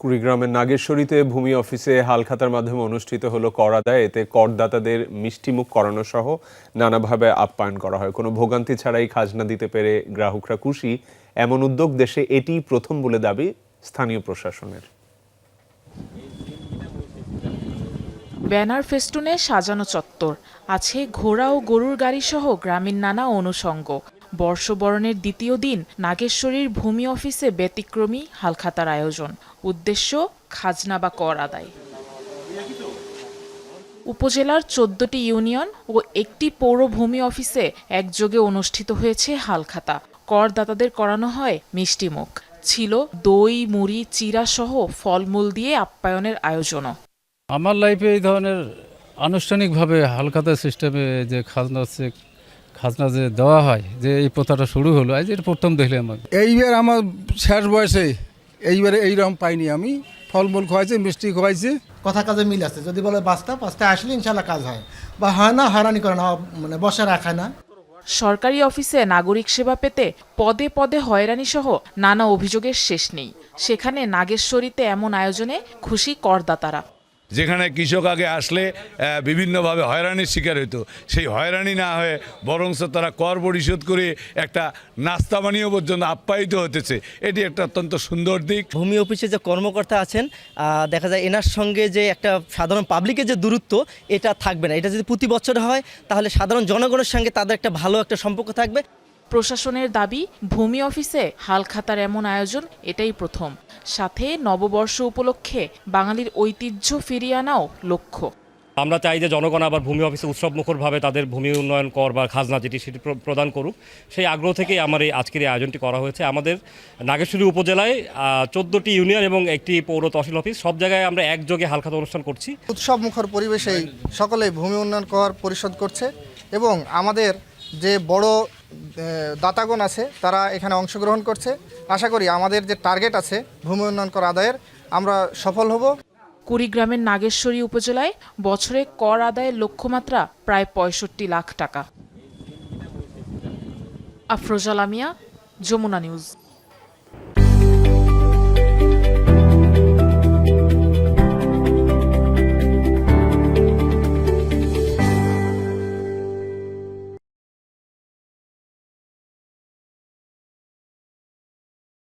কুড়িগ্রামের নাগেশ্বরীতে ভূমি অফিসে হালখাতার মাধ্যমে অনুষ্ঠিত হলো কর আদায় এতে করদাতাদের মিষ্টিমুখ করানো সহ নানাভাবে আপ্যায়ন করা হয়। কোনো ভোগান্তি ছাড়াই খাজনা দিতে পেরে গ্রাহকরা খুশি। এমন উদ্যোগ দেশে এটিই প্রথম বলে দাবি স্থানীয় প্রশাসনের। ব্যানার ফেস্টুনে সাজানো চত্বর। আছে ঘোড়া ও গরুর গাড়ি সহ গ্রামীণ নানা অনুষঙ্গ। বর্ষবরণের দ্বিতীয় দিন নাগেশ্বরীর ভূমি অফিসে ব্যতিক্রমী হালখাতার আয়োজন। উদ্দেশ্য, খাজনা বা কর আদায়। উপজেলার চোদ্দটি ইউনিয়ন ও একটি পৌর ভূমি অফিসে একযোগে অনুষ্ঠিত হয়েছে হালখাতা। করদাতাদের করানো হয় মিষ্টিমুখ ছিল দই, মুড়ি, চিরা সহ ফলমূল দিয়ে আপ্যায়নের আয়োজনও। আমার লাইফে এই ধরনের আনুষ্ঠানিকভাবে হালখাতা সিস্টেমে যে খাজনা হচ্ছে খাজনা যে দেওয়া হয় যে এই প্রথাটা শুরু হলো আজ এটা প্রথম দেখলাম আমি। এইবার আমার শেষ বয়সে এইবারে এইরকম পাইনি আমি। ফলমূল খাওয়াইছে মিষ্টি খাওয়াইছে। কথা কাজে মিল আছে। যদি বলে পাঁচটা পাঁচটা আসলে ইনশাল্লাহ কাজ হয়। বা হয় না হয়রানি করে না মানে বসে রাখায় না। সরকারি অফিসে নাগরিক সেবা পেতে পদে পদে হয়রানি সহ নানা অভিযোগের শেষ নেই। সেখানে নাগেশ্বরীতে এমন আয়োজনে খুশি করদাতারা। যেখানে কৃষক আগে আসলে বিভিন্নভাবে হয়রানির শিকার হতো সেই হয়রানি না হয়ে বরংস তারা কর পরিশোধ করে একটা নাস্তা বানিয়ে পর্যন্ত আপ্যায়িত হতেছে এটি একটা অত্যন্ত সুন্দর দিক। ভূমি অফিসে যে কর্মকর্তা আছেন দেখা যায় এনার সঙ্গে যে একটা সাধারণ পাবলিকের যে দূরত্ব, এটা থাকবে না। এটা যদি প্রতি বছর হয়, তাহলে সাধারণ জনগণের সঙ্গে তাদের একটা ভালো একটা সম্পর্ক থাকবে। প্রশাসনের দাবি ভূমি অফিসে হালখাতার এমন আয়োজন এটাই প্রথম। সাথে নববর্ষ উপলক্ষে বাঙালির ঐতিহ্য ফিরিয়ে আনাও লক্ষ্য। আমরা চাই যে জনগণ আবার ভূমি অফিসে উৎসবমুখরভাবে তাদের ভূমি উন্নয়ন কর বা খাজনা যেটি সেটি প্রদান করুক। সেই আগ্রহ থেকেই আমার এই আজকের এই আয়োজনটি করা হয়েছে। আমাদের নাগেশ্বরী উপজেলায় চোদ্দোটি ইউনিয়ন এবং একটি পৌর তহসিল অফিস। সব জায়গায় আমরা একযোগে হালখাতা অনুষ্ঠান করছি। উৎসব মুখর পরিবেশেই সকলেই ভূমি উন্নয়ন কর পরিশোধ করছে এবং আমাদের যে বড় দাতাগণ আছে, তারা এখানে অংশগ্রহণ করছে। আশা করি আমাদের যে টার্গেট আছে ভূমি উন্নয়ন কর আদায়ের, আমরা সফল হব। কুড়িগ্রামের নাগেশ্বরী উপজেলায় বছরে কর আদায়ের লক্ষ্যমাত্রা প্রায় পঁয়ষট্টি লাখ টাকা। আফরোজা লামিয়া, যমুনা নিউজ।